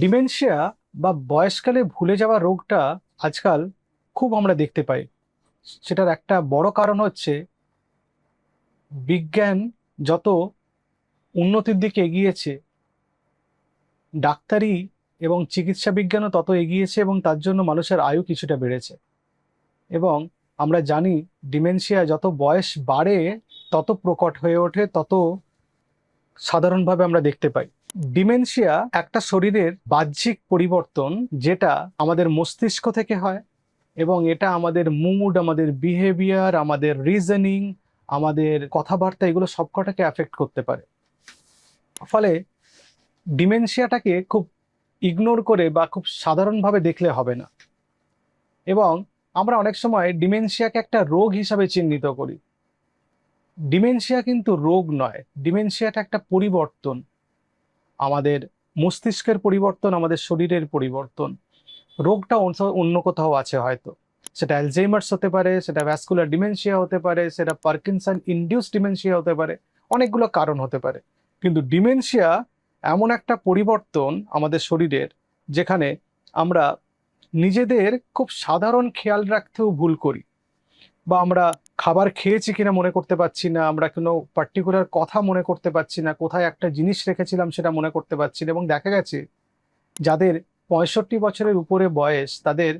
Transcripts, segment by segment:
Dementia বা বয়সকালে ভুলে যাওয়া রোগটা আজকাল খুব আমরা দেখতে পাই। সেটার একটা বড় কারণ হচ্ছে বিজ্ঞান যত উন্নতির দিকে এগিয়েছে, ডাক্তারি এবং চিকিৎসা বিজ্ঞানও তত এগিয়েছে এবং তার জন্য মানুষের আয়ু কিছুটা বেড়েছে। এবং আমরা জানি ডিমেনশিয়া যত বয়স বাড়ে, তত প্রকট হয়ে ওঠে, তত সাধারণভাবে আমরা দেখতে পাই। ডিমেনশিয়া একটা শরীরের বাহ্যিক পরিবর্তন যেটা আমাদের মস্তিষ্ক থেকে হয় এবং এটা আমাদের মুড, আমাদের বিহেভিয়ার আমাদের রিজনিং আমাদের কথাবার্তা, এগুলো সবকটাকে অ্যাফেক্ট করতে পারে। ফলে ডিমেনশিয়াটাকে খুব ইগনোর করে বা খুব সাধারণভাবে দেখলে হবে না। এবং আমরা অনেক সময় ডিমেনশিয়াকে একটা রোগ হিসাবে চিহ্নিত করি। ডিমেনশিয়া কিন্তু রোগ নয়, ডিমেনশিয়াটা একটা পরিবর্তন। আমাদের মস্তিষ্কের পরিবর্তন, আমাদের শরীরের পরিবর্তন। রোগটা অন্য- কোথাও আছে হয়তো। সেটা অ্যালজেমার্স হতে পারে, সেটা ভ্যাসকুলার ডিমেনশিয়া হতে পারে, সেটা পার্কিনসন ইনডিউস ডিমেনশিয়া হতে পারে, অনেকগুলো কারণ হতে পারে। কিন্তু ডিমেনশিয়া এমন একটা পরিবর্তন আমাদের শরীরের, যেখানে আমরা নিজেদের খুব সাধারণ খেয়াল রাখতেও ভুল করি। বা আমরা খাবার খেয়েছি কিনা মনে করতে পারছি না, আমরা কোনো পার্টিকুলার কথা মনে করতে পারছি না, কোথায় একটা জিনিস রেখেছিলাম সেটা মনে করতে পারছি না এবং দেখা গেছে যাদের পঁয়ষট্টি বছরের উপরে বয়স, তাদের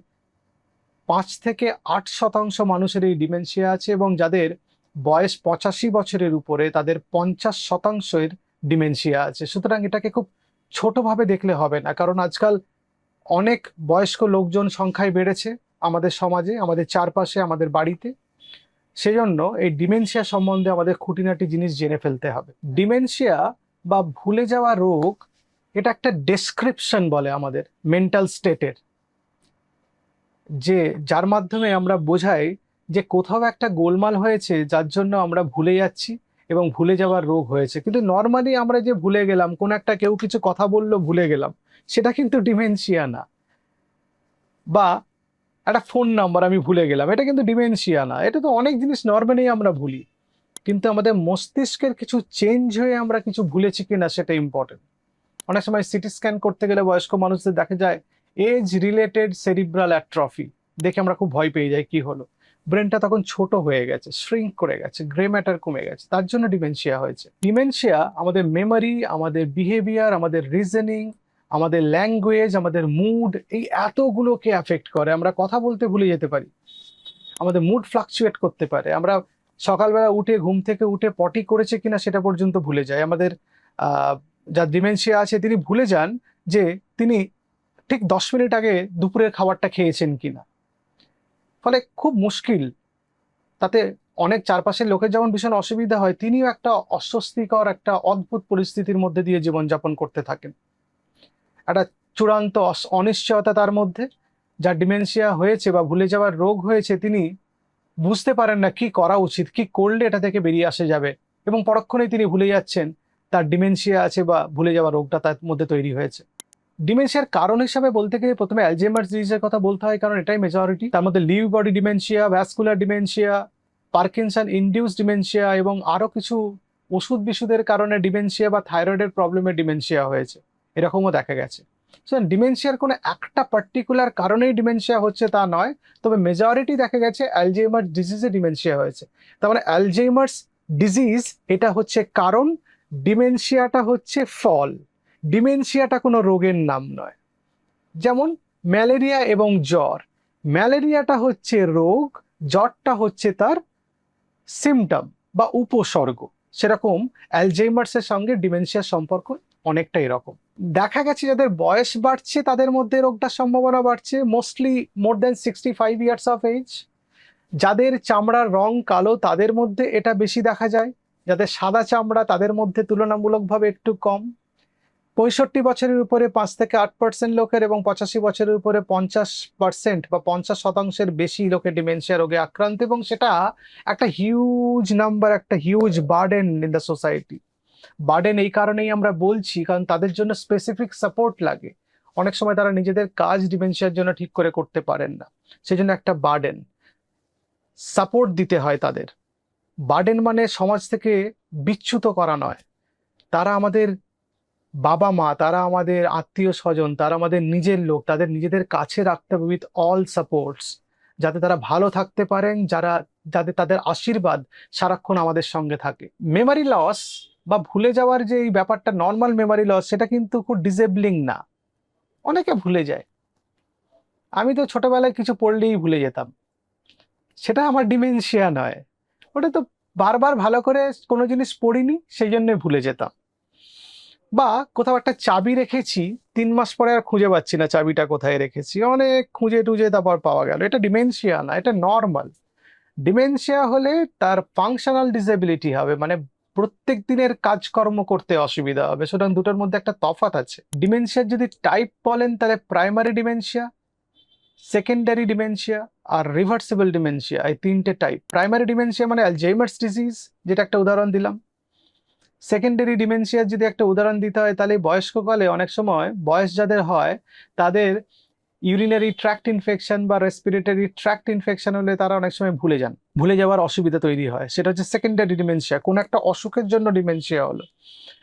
পাঁচ থেকে আট শতাংশ মানুষের এই ডিমেনশিয়া আছে এবং যাদের বয়স পঁচাশি বছরের উপরে, তাদের পঞ্চাশ শতাংশের ডিমেনশিয়া আছে। সুতরাং এটাকে খুব ছোটোভাবে দেখলে হবে না, কারণ আজকাল অনেক বয়স্ক লোকজন সংখ্যায় বেড়েছে আমাদের সমাজে, আমাদের চারপাশে, আমাদের বাড়িতে। সেজন্য এই ডিমেনশিয়া সম্বন্ধে আমাদের খুঁটিনাটি জিনিস জেনে ফেলতে হবে। ডিমেনশিয়া বা ভুলে যাওয়া রোগ, এটা একটা ডেসক্রিপশন বলে আমাদের মেন্টাল স্টেটের যে যার মাধ্যমে আমরা বোঝাই যে কোথাও একটা গোলমাল হয়েছে, যার জন্য আমরা ভুলে যাচ্ছি এবং ভুলে যাওয়ার রোগ হয়েছে। কিন্তু নর্মালি আমরা যে ভুলে গেলাম, কোন একটা কেউ কিছু কথা বলল, ভুলে গেলাম, সেটা কিন্তু ডিমেনশিয়া না। বা একটা ফোন নাম্বার আমি ভুলে গেলাম। এটা কিন্তু ডিমেনশিয়া না। এটা তো অনেক জিনিস নর্মালি আমরা ভুলি। কিন্তু আমাদের মস্তিষ্কের কিছু চেঞ্জ হয়ে আমরা কিছু ভুলেছি কিনা সেটা ইম্পর্টেন্ট অনেক সময় সিটি স্ক্যান করতে গেলে বয়স্ক মানুষদের দেখা যায় এজ রিলেটেড সেরিব্রাল অ্যাট্রফি দেখে আমরা খুব ভয় পেয়ে যাই কি হলো। ব্রেনটা তখন ছোট হয়ে গেছে শ্রিঙ্ক করে গেছে গ্রে ম্যাটার কমে গেছে। তার জন্য ডিমেনশিয়া হয়েছে। ডিমেনশিয়া আমাদের মেমরি আমাদের বিহেভিয়ার আমাদের রিজনিং আমাদের ল্যাঙ্গুয়েজ আমাদের মুড এই এতগুলোকে অ্যাফেক্ট করে। আমরা কথা বলতে ভুলে যেতে পারি। আমাদের মুড ফ্লাকচুয়েট করতে পারে। আমরা সকালবেলা উঠে, ঘুম থেকে উঠে পটি করেছে কিনা সেটা পর্যন্ত ভুলে যায় আমাদের যার ডিমেনশিয়া আছে, তিনি ভুলে যান যে তিনি ঠিক দশ মিনিট আগে দুপুরের খাবারটা খেয়েছেন কিনা। ফলে খুব মুশকিল। তাতে অনেক চারপাশের লোকের যেমন ভীষণ অসুবিধা হয়, তিনিও একটা অস্বস্তিকর, একটা অদ্ভুত পরিস্থিতির মধ্যে দিয়ে জীবনযাপন করতে থাকেন। একটা চূড়ান্ত অনিশ্চয়তা তার মধ্যে যার ডিমেনশিয়া হয়েছে বা ভুলে যাওয়ার রোগ হয়েছে, তিনি বুঝতে পারেন না কি করা উচিত, কি করলে এটা থেকে বেরিয়ে আসা যাবে। এবং পরক্ষণেই তিনি ভুলে যাচ্ছেন, তার ডিমেনশিয়া আছে বা ভুলে যাওয়া রোগটা তার মধ্যে তৈরি হয়েছে। ডিমেনশিয়ার কারণ হিসাবে বলতে গেলে প্রথমে অ্যালজেমার্স ডিজিজের কথা বলতে হয়, কারণ এটাই মেজরিটি তার মধ্যে Lewy body dementia vascular dementia Parkinson induced dementia এবং আরও কিছু ওষুধ বিষুধের কারণে ডিমেনশিয়া বা থাইরয়েডের প্রবলেমে ডিমেনশিয়া হয়েছে। এরকমও দেখা গেছে। সো ডিমেনশিয়ার কোনো একটা পার্টিকুলার কারণেই ডিমেনশিয়া হচ্ছে তা নয়, তবে মেজরিটি দেখা গেছে অ্যালজেইমার ডিজিজে ডিমেনশিয়া হয়েছে। তার মানে অ্যালজেইমার্স ডিজিজ এটা হচ্ছে কারণ ডিমেনশিয়াটা হচ্ছে ফল। ডিমেনশিয়াটা কোনো রোগের নাম নয়। যেমন ম্যালেরিয়া এবং জ্বর। ম্যালেরিয়াটা হচ্ছে রোগ, জ্বরটা হচ্ছে তার সিমটম বা উপসর্গ। সেরকম অ্যালজেইমার্সের সঙ্গে ডিমেনশিয়ার সম্পর্ক অনেকটা এরকম। দেখা গেছে যাদের বয়স বাড়ছে, তাদের মধ্যে রোগটার সম্ভাবনা বাড়ছে mostly more than sixty five years of age যাদের চামড়ার রং কালো, তাদের মধ্যে এটা বেশি দেখা যায়। যাদের সাদা চামড়া, তাদের মধ্যে তুলনামূলকভাবে একটু কম। পঁয়ষট্টি বছরের উপরে পাঁচ থেকে আট পার্সেন্ট লোকের এবং পঁচাশি বছরের উপরে পঞ্চাশ পার্সেন্ট বা পঞ্চাশ শতাংশের বেশি লোকের ডিমেনশিয়া রোগে আক্রান্ত, এবং সেটা একটা হিউজ নাম্বার একটা huge burden in the society burden এই কারণেই আমরা বলছি, কারণ তাদের জন্য স্পেসিফিক সাপোর্ট লাগে। অনেক সময় তারা নিজেদের কাজ ডিমেনশিয়ার জন্য ঠিক করে করতে পারেন না। সেই জন্য একটা বার্ডেন সাপোর্ট দিতে হয় তাদের। বার্ডেন মানে সমাজ থেকে বিচ্যুত করা নয়। তারা আমাদের বাবা মা, তারা আমাদের আত্মীয় স্বজন, তারা আমাদের নিজের লোক, তাদের নিজেদের কাছে রাখতে হবে উইথ অল সাপোর্টস যাতে তারা ভালো থাকতে পারেন, যারা যাতে তাদের আশীর্বাদ সারাক্ষণ আমাদের সঙ্গে থাকে। মেমারি লস বা ভুলে যাওয়ার যে এই ব্যাপারটা নর্মাল মেমারি লস সেটা কিন্তু খুব ডিসেবলিং না। অনেকে ভুলে যায়। আমি তো ছোটবেলায় কিছু পড়লেই ভুলে যেতাম। সেটা আমার ডিমেনশিয়া নয়। ওটা তো বারবার ভালো করে কোনো জিনিস পড়িনি, সেই জন্য ভুলে যেতাম। বা কোথাও একটা চাবি রেখেছি, তিন মাস পরে আর খুঁজে পাচ্ছি না চাবিটা কোথায় রেখেছি। অনেক খুঁজে টুজে তারপর পাওয়া গেল। এটা ডিমেনশিয়া না, এটা নর্মাল ডিমেনশিয়া হলে তার ফাংশনাল ডিসেবিলিটি হবে মানে প্রত্যেক দিনের কাজকর্ম করতে অসুবিধা হবে। সুতরাং দুটোর মধ্যে একটা তফাৎ আছে। ডিমেনশিয়ার যদি টাইপ বলেন, তাহলে প্রাইমারি ডিমেনশিয়া সেকেন্ডারি ডিমেনশিয়া আর রিভার্সিবল ডিমেনশিয়া এই তিনটে টাইপ প্রাইমারি ডিমেনশিয়া মানে অ্যালজেইমার্স ডিজিজ যেটা একটা উদাহরণ দিলাম। সেকেন্ডারি ডিমেনশিয়ার যদি একটা উদাহরণ দিতে হয়, তাহলে বয়স্ককালে অনেক সময় বয়স যাদের হয়, তাদের ইউরিনারি ট্র্যাক্ট ইনফেকশন বা রেসপিরেটরি ট্র্যাক্ট ইনফেকশন হলে তারা অনেক সময় ভুলে যান। ভুলে যাওয়ার অসুবিধা তৈরি হয়। সেটা হচ্ছে সেকেন্ডারি ডিমেনশিয়া কোনো একটা অসুখের জন্য ডিমেনশিয়া হলো।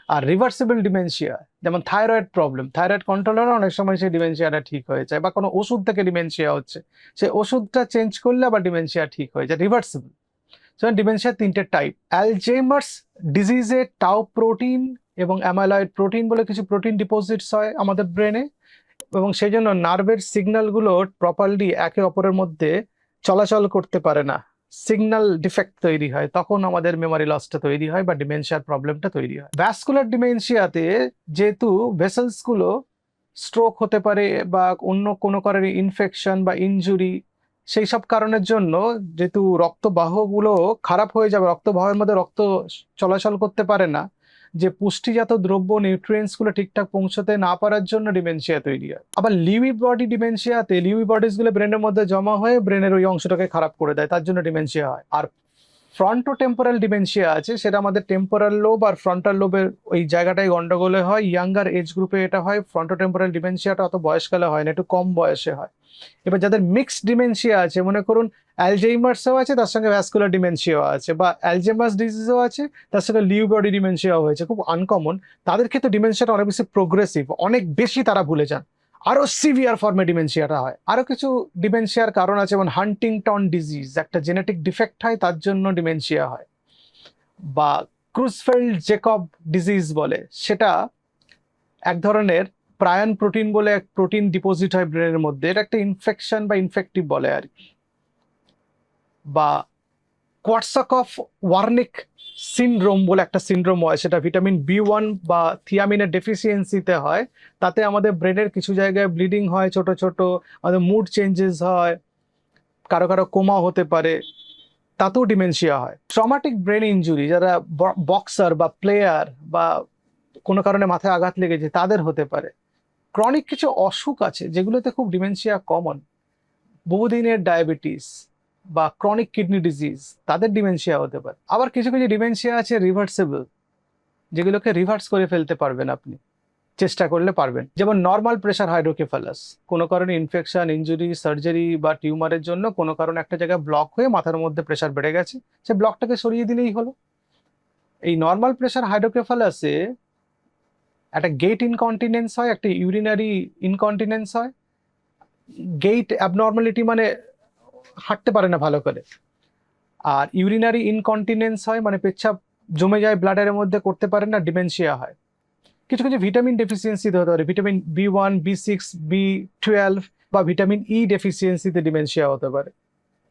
আর রিভার্সিবল ডিমেনশিয়া যেমন থাইরয়েড প্রবলেম থাইরয়েড কন্ট্রোলারও অনেক সময় সেই ডিমেনশিয়াটা ঠিক হয়ে যায় বা কোনো ওষুধ থেকে ডিমেনশিয়া হচ্ছে। সেই ওষুধটা চেঞ্জ করলে আবার ডিমেনশিয়া ঠিক হয়ে যায় রিভার্সিবল যেমন ডিমেনশিয়া তিনটে টাইপ অ্যালজেমার্স ডিজিজে টাও প্রোটিন এবং অ্যামালয়েড প্রোটিন বলে কিছু প্রোটিন ডিপোজিটস হয় আমাদের ব্রেনে এবং সেই জন্য নার্ভের সিগন্যালগুলো প্রপারলি একে অপরের মধ্যে চলাচল করতে পারে না। সিগন্যাল ডিফেক্ট তৈরি হয়, তখন আমাদের মেমোরি লসটা তৈরি হয় বা ডিমেনশিয়ার প্রবলেমটা তৈরি হয়। ভ্যাসকুলার ডিমেনশিয়াতে যেহেতু ভেসেলসগুলো স্ট্রোক হতে পারে বা অন্য কোনো কারণে ইনফেকশন বা ইনজুরি, সেই সব কারণের জন্য যেহেতু রক্তবাহগুলো খারাপ হয়ে যাবে, রক্তবাহের মধ্যে রক্ত চলাচল করতে পারে না যে পুষ্টিজাত দ্রব্য নিউট্রিয়েন্টসগুলো ঠিকঠাক পৌঁছতে না পারার জন্য ডিমেনশিয়া তৈরি হয়। আবার লিউই বডি ডিমেনশিয়াতে লিউই বডিসগুলো ব্রেনের মধ্যে জমা হয়ে ব্রেনের ওই অংশটাকে খারাপ করে দেয়, তার জন্য ডিমেনশিয়া হয়। আর ফ্রন্টো টেম্পোরাল ডিমেনশিয়া আছে, সেটা আমাদের টেম্পোরাল লোব আর ফ্রন্টাল লোবের ওই জায়গাটায় গন্ডগোলে হয়। ইয়াঙ্গার এজ গ্রুপে এটা হয় ফ্রন্টো টেম্পোরাল ডিমেনশিয়াটা অত বয়সকালে হয় না, একটু কম বয়সে হয়। এবার যাদের মিক্সড ডিমেনশিয়া আছে, মনে করুন অ্যালজেইমার্সও আছে, তার সঙ্গে ভ্যাসকুলার ডিমেনশিয়াও আছে, বা অ্যালজেমার্স ডিজিজও আছে, তার সঙ্গে লিউ বডি ডিমেনশিয়াও হয়েছে, খুব আনকমন তাদের ক্ষেত্রে ডিমেনশিয়াটা অনেক বেশি প্রোগ্রেসিভ অনেক বেশি তারা ভুলে যান। আরও সিভিয়ার ফর্মে ডিমেনশিয়াটা হয়। আরও কিছু ডিমেনশিয়ার কারণ আছে, যেমন হান্টিংটন ডিজিজ একটা জেনেটিক ডিফেক্ট হয়, তার জন্য ডিমেনশিয়া হয়। বা ক্রুজফেল্ড জেকব ডিজিজ বলে, সেটা এক ধরনের প্রায়ন প্রোটিন বলে এক প্রোটিন ডিপোজিট হয় ব্রেনের মধ্যে। এটা একটা ইনফেকশন বা ইনফেক্টিভ বলে আর কি। বা কোয়াটসাকফ ওয়ার্নিক সিনড্রোম বলে একটা সিনড্রোম হয়, সেটা ভিটামিন বি ওয়ান বা থিয়ামিনের ডেফিসিয়েন্সিতে হয়। তাতে আমাদের ব্রেনের কিছু জায়গায় ব্লিডিং হয়, ছোট ছোট, আমাদের মুড চেঞ্জেস হয়, কারও কারও কোমা হতে পারে, তাতেও ডিমেনশিয়া হয়। ট্রমাটিক ব্রেন ইঞ্জুরি যারা বক্সার বা প্লেয়ার বা কোনো কারণে মাথায় আঘাত লেগেছে, তাদের হতে পারে। ক্রনিক কিছু অসুখ আছে, যেগুলোতে খুব ডিমেনশিয়া কমন বহুদিনের ডায়াবেটিস বা ক্রনিক কিডনি ডিজিজ তাদের ডিমেনশিয়া হতে পারে। আবার কিছু কিছু ডিমেনশিয়া আছে রিভার্সেবল যেগুলোকে রিভার্স করে ফেলতে পারবেন আপনি, চেষ্টা করলে পারবেন। যেমন নর্মাল প্রেশার হাইড্রোকেফালাস কোনো কারণে ইনফেকশন ইনজুরি সার্জারি বা টিউমারের জন্য কোনো কারণে একটা জায়গায় ব্লক হয়ে মাথার মধ্যে প্রেশার বেড়ে গেছে, সে ব্লকটাকে সরিয়ে দিলেই হলো। এই নর্মাল প্রেশার হাইড্রোকেফালাসে একটা গেট ইনকন্টিনেন্স হয়, একটা ইউরিনারি ইনকন্টিনেন্স হয়। গেট অ্যাবনর্মালিটি মানে হাঁটতে পারে না ভালো করে। আর ইউরিনারি ইনকন্টিনেন্স হয় মানে পেচ্ছাপ জমে যায় ব্লাডারের মধ্যে, করতে পারে না ডিমেনশিয়া হয়। কিছু কিছু ভিটামিন ডেফিসিয়েন্সিতে হতে পারে vitamin B one B six B twelve বা ভিটামিন ই ডেফিসিয়েন্সিতে ডিমেনশিয়া হতে পারে।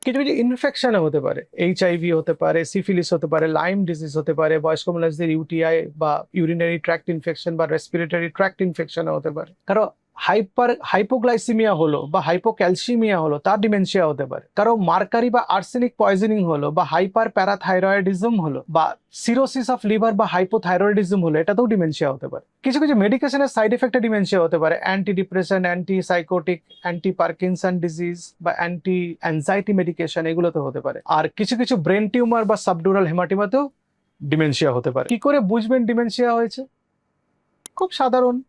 কিছু কিছু ইনফেকশনে হতে পারে এইচ আইভি হতে পারে সিফিলিস হতে পারে লাইম ডিজিজ হতে পারে, বয়স্ক মহিলাদের ইউটিআই বা ইউরিনারি ট্র্যাক্ট ইনফেকশন বা রেসপিরেটরি ট্র্যাক্ট ইনফেকশনও হতে পারে। কারণ হাইপার, হাইপোগ্লাইসিমিয়া হলো বা হাইপোক্যালসিমিয়া হলো, তার ডিমেনশিয়া হতে পারে। কারও মার্কারি বা আর্সেনিক পয়জনিং হলো বা হাইপার প্যারাথাইরয়েডিজম হলো বা সিরোসিস অফ লিভার বা হাইপোথাইরয়েডিজম হলো, এটাতেও ডিমেনশিয়া হতে পারে। কিছু কিছু মেডিকেশনের সাইড এফেক্টে ডিমেনশিয়া হতে পারে। Anti depression anti psychotic anti Parkinson disease বা অ্যান্টি অ্যাংজাইটি মেডিকেশন এগুলোতে হতে পারে। আর কিছু কিছু ব্রেন টিউমার বা সাবডুরাল হেমাটিমাতেও ডিমেনশিয়া হতে পারে। কি করে বুঝবেন ডিমেনশিয়া হয়েছে? খুব সাধারণ।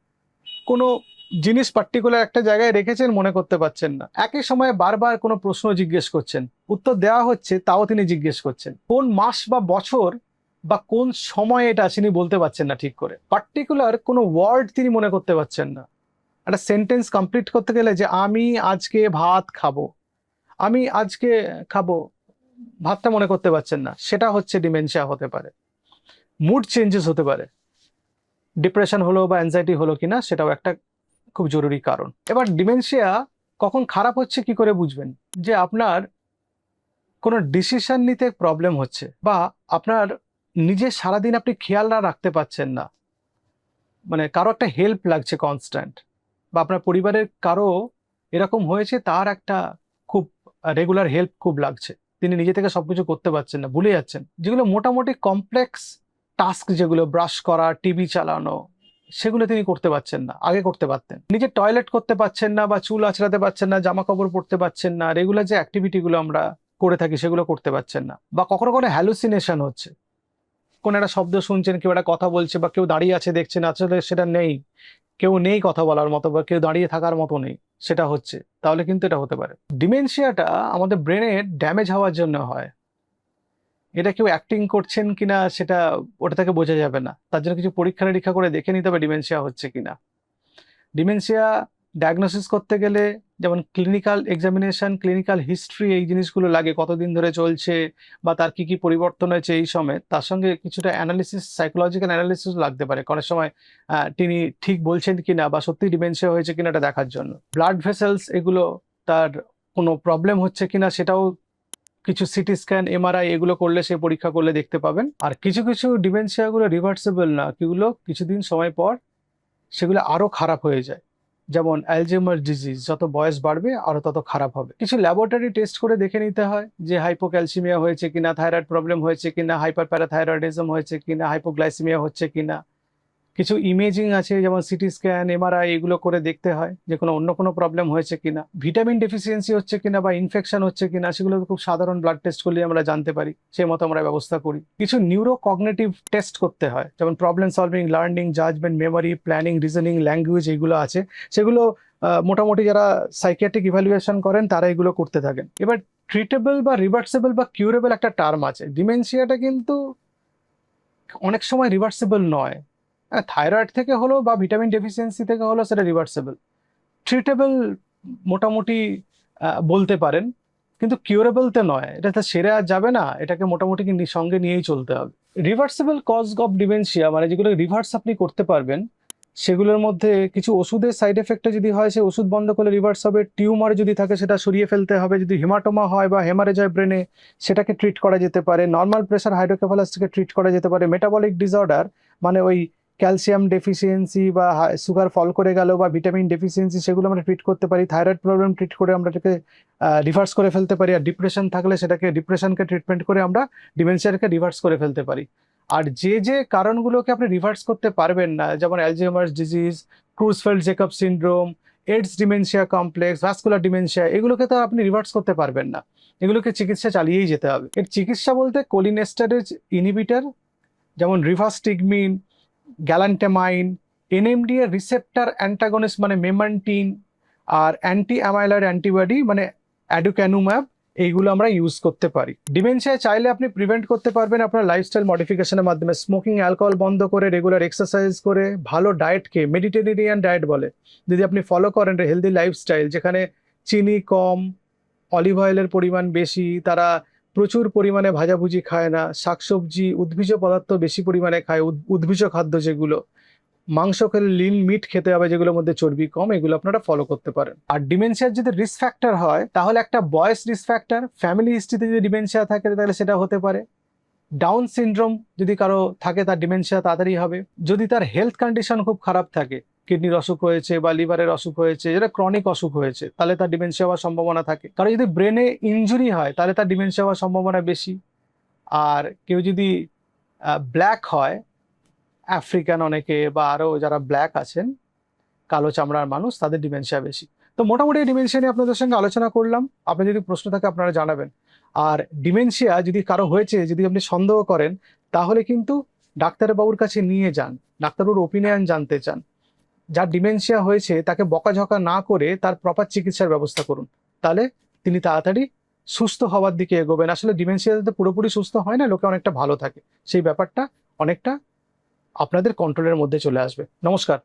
কোনো জিনিস পার্টিকুলার একটা জায়গায় রেখেছেন মনে করতে পারছেন না। একই সময়ে বারবার কোনো প্রশ্ন জিজ্ঞেস করছেন। উত্তর দেওয়া হচ্ছে, তাও তিনি জিজ্ঞেস করছেন। কোন মাস বা বছর বা কোন সময়ে এটা তিনি বলতে পারছেন না ঠিক করে। পার্টিকুলার কোনো ওয়ার্ড তিনি মনে করতে পারছেন না। একটা সেন্টেন্স কমপ্লিট করতে গেলে যে, আমি আজকে ভাত খাব। আমি আজকে খাব। ভাতটা মনে করতে পারছেন না। সেটা হচ্ছে ডিমেনশিয়া হতে পারে। মুড চেঞ্জেস হতে পারে। ডিপ্রেশন হলো বা অ্যাংজাইটি হলো কিনা, সেটাও একটা খুব জরুরি কারণ। এবার ডিমেনশিয়া কখন খারাপ হচ্ছে কি করে বুঝবেন? যে আপনার কোনো ডিসিশন নিতে প্রবলেম হচ্ছে বা আপনার নিজে সারাদিন আপনি খেয়াল না রাখতে পারছেন না। মানে কারও একটা হেল্প লাগছে কনস্ট্যান্ট বা আপনার পরিবারের কারও এরকম হয়েছে তার একটা খুব রেগুলার হেল্প খুব লাগছে। তিনি নিজে থেকে সবকিছু করতে পারছেন না, ভুলে যাচ্ছেন। যেগুলো মোটামুটি কমপ্লেক্স টাস্ক যেগুলো ব্রাশ করা টিভি চালানো সেগুলো তিনি করতে পারছেন না, আগে করতে পারতেন। নিজে টয়লেট করতে পারছেন না বা চুল আঁচড়াতে পারছেন না জামা কাপড় পরতে পারছেন না রেগুলার যে অ্যাক্টিভিটিগুলো আমরা করে থাকি সেগুলো করতে পারছেন না বা কখনো কখনো হ্যালুসিনেশন হচ্ছে। কোন একটা শব্দ শুনছেন, কেউ একটা কথা বলছে বা কেউ দাঁড়িয়ে আছে, দেখছেন, আসলে সেটা নেই। কেউ নেই কথা বলার মতো বা কেউ দাঁড়িয়ে থাকার মতো নেই, সেটা হচ্ছে। তাহলে কিন্তু এটা হতে পারে। ডিমেনশিয়াটা আমাদের ব্রেনের ড্যামেজ হওয়ার জন্য হয়। এটা কেউ অ্যাক্টিং করছেন কিনা সেটা ওটা থেকে বোঝা যাবে না। তার জন্য কিছু পরীক্ষা নিরীক্ষা করে দেখে নিতে হবে ডিমেনশিয়া হচ্ছে কিনা। ডিমেনশিয়া ডায়াগনোসিস করতে গেলে যেমন ক্লিনিক্যাল এক্সামিনেশন ক্লিনিক্যাল হিস্ট্রি এই জিনিসগুলো লাগে, কতদিন ধরে চলছে বা তার কি কি পরিবর্তন হয়েছে এই সময়, তার সঙ্গে কিছুটা অ্যানালিসিস সাইকোলজিক্যাল অ্যানালিসিস লাগতে পারে। অনেক সময় তিনি ঠিক বলছেন কিনা বা সত্যি ডিমেনশিয়া হয়েছে কিনা এটা দেখার জন্য। ব্লাড ভেসেলস এগুলো তার কোনো প্রবলেম হচ্ছে কিনা সেটাও কিছু সিটি স্ক্যান এমআরআই এগুলো করলে সে পরীক্ষা করলে দেখতে পাবেন। আর কিছু কিছু ডিমেনশিয়াগুলো রিভার্সেবল না কিগুলো কিছুদিন সময় পর সেগুলো আরও খারাপ হয়ে যায়। যেমন অ্যালজেমার ডিজিজ যত বয়স বাড়বে আরও তত খারাপ হবে। কিছু ল্যাবরেটরি টেস্ট করে দেখে নিতে হয় যে হাইপোক্যালসিমিয়া হয়েছে কিনা থাইরয়েড প্রবলেম হয়েছে কিনা হাইপার প্যারাথাইরয়েডিজম হয়েছে কিনা হাইপোগ্লাইসিমিয়া হচ্ছে কিনা। কিছু ইমেজিং আছে, যেমন সিটি স্ক্যান এমআরআই এগুলো করে দেখতে হয় যে কোনো অন্য কোনো প্রবলেম হয়েছে কিনা। ভিটামিন ডেফিসিয়েন্সি হচ্ছে কিনা বা ইনফেকশন হচ্ছে কিনা সেগুলো খুব সাধারণ ব্লাড টেস্ট করলে আমরা জানতে পারি, সেই মতো আমরা ব্যবস্থা করি। কিছু নিউরো কগনেটিভ টেস্ট করতে হয়, যেমন problem solving learning judgement memory planning reasoning language এইগুলো আছে। সেগুলো মোটামুটি যারা সাইকিয়াট্রিক ইভ্যালুয়েশন করেন তারা এগুলো করতে থাকেন। এবার ট্রিটেবল বা রিভার্সেবল বা কিউরেবল একটা টার্ম আছে। ডিমেনশিয়াটা কিন্তু অনেক সময় রিভার্সেবল নয়। থাইরয়েড থেকে হলো বা ভিটামিন ডেফিসিয়েন্সি থেকে হলো সেটা রিভার্সেবল ট্রিটেবল মোটামুটি বলতে পারেন, কিন্তু কিউরেবল তো নয়। এটা তো সেরে আর যাবে না, এটাকে মোটামুটি সঙ্গে নিয়েই চলতে হবে। রিভার্সেবল কজ অফ ডিমেনশিয়া মানে যেগুলো রিভার্স আপনি করতে পারবেন, সেগুলোর মধ্যে কিছু ওষুধের সাইড এফেক্টে যদি হয়, সে ওষুধ বন্ধ করলে রিভার্স হবে টিউমার যদি থাকে সেটা সরিয়ে ফেলতে হবে, যদি হিমাটোমা হয় বা হেমারেজ হয় ব্রেনে সেটাকে ট্রিট করা যেতে পারে। নর্মাল প্রেশার হাইড্রোকেফালাসকে ট্রিট করা যেতে পারে। মেটাবলিক ডিসঅর্ডার মানে ওই ক্যালসিয়াম ডেফিসিয়েন্সি বা সুগার ফল করে গেল বা ভিটামিন ডেফিসিয়েন্সি সেগুলো আমরা ট্রিট করতে পারি থাইরয়েড প্রবলেম ট্রিট করে আমরা এটাকে রিভার্স করে ফেলতে পারি আর ডিপ্রেশন থাকলে সেটাকে ডিপ্রেশনকে ট্রিটমেন্ট করে আমরা ডিমেনশিয়াকে রিভার্স করে ফেলতে পারি। আর যে যে কারণগুলোকে আপনি রিভার্স করতে পারবেন না, যেমন Alzheimer's disease Creutzfeldt Jakob syndrome AIDS dementia complex vascular dementia এগুলোকে তো আপনি রিভার্স করতে পারবেন না। এগুলোকে চিকিৎসা চালিয়েই যেতে হবে। এর চিকিৎসা বলতে কোলিনেস্টারেজ ইনহিবিটার যেমন rivastigmine galantamine NMDA receptor antagonist মানে মেমান্টিন আর অ্যান্টি অ্যামাইলয়েড অ্যান্টিবডি মানে অ্যাডুক্যানুম্যাব এইগুলো আমরা ইউজ করতে পারি। ডিমেনশিয়া চাইলে আপনি প্রিভেন্ট করতে পারবেন আপনার লাইফস্টাইল মডিফিকেশনের মাধ্যমে। স্মোকিং অ্যালকোহল বন্ধ করে রেগুলার এক্সারসাইজ করে, ভালো ডায়েটকে মেডিটেরিয়ান ডায়েট বলে। যদি আপনি ফলো করেন হেলদি লাইফস্টাইল যেখানে চিনি কম অলিভ অয়েলের পরিমাণ বেশি, তারা প্রচুর পরিমাণে ভাজাভুজি খায় না, শাকসবজি উদ্ভিজ পদার্থ বেশি পরিমাণে খায়, উদ- উদ্ভিজ খাদ্য যেগুলো। মাংস খেলে লিন মিট খেতে হবে যেগুলোর মধ্যে চর্বি কম, এগুলো আপনারা ফলো করতে পারেন। আর ডিমেনশিয়ার যদি রিস্ক ফ্যাক্টর হয়, তাহলে একটা বয়স রিস্ক ফ্যাক্টর ফ্যামিলি হিস্ট্রিতে যদি ডিমেনশিয়া থাকে, তাহলে সেটা হতে পারে। ডাউন সিনড্রোম যদি কারও থাকে, তার ডিমেনশিয়া তাড়াতাড়ি হবে। যদি তার হেলথ কন্ডিশন খুব খারাপ থাকে কিডনির অসুখ হয়েছে বা লিভারের অসুখ হয়েছে, যেটা ক্রনিক অসুখ হয়েছে, তাহলে তার ডিমেনশিয়া হওয়ার সম্ভাবনা থাকে। কারণ যদি ব্রেনে ইনজুরি হয়, তাহলে তার ডিমেনশিয়া হওয়ার সম্ভাবনা বেশি। আর কেউ যদি ব্ল্যাক হয় আফ্রিকান অনেকে বা আরও যারা ব্ল্যাক আছেন, কালো চামড়ার মানুষ, তাদের ডিমেনশিয়া বেশি। তো মোটামুটি এই ডিমেনশিয়া নিয়ে আপনাদের সঙ্গে আলোচনা করলাম। আপনার যদি প্রশ্ন থাকে, আপনারা জানাবেন। আর ডিমেনশিয়া যদি কারও হয়েছে, যদি আপনি সন্দেহ করেন, তাহলে কিন্তু ডাক্তারবাবুর কাছে নিয়ে যান। ডাক্তারবাবুর ওপিনিয়ন জানতে চান। যার ডিমেনশিয়া হয়েছে তাকে বকাঝকা না করে তার প্রপার চিকিৎসার ব্যবস্থা করুন। তাহলে তিনি তাড়াতাড়ি সুস্থ হওয়ার দিকে এগোবেন। আসলে ডিমেনশিয়া ডিমেনশিয়াতে পুরোপুরি সুস্থ হয় না, লোকে অনেকটা ভালো থাকে। সেই ব্যাপারটা অনেকটা আপনাদের কন্ট্রোলের মধ্যে চলে আসবে। নমস্কার।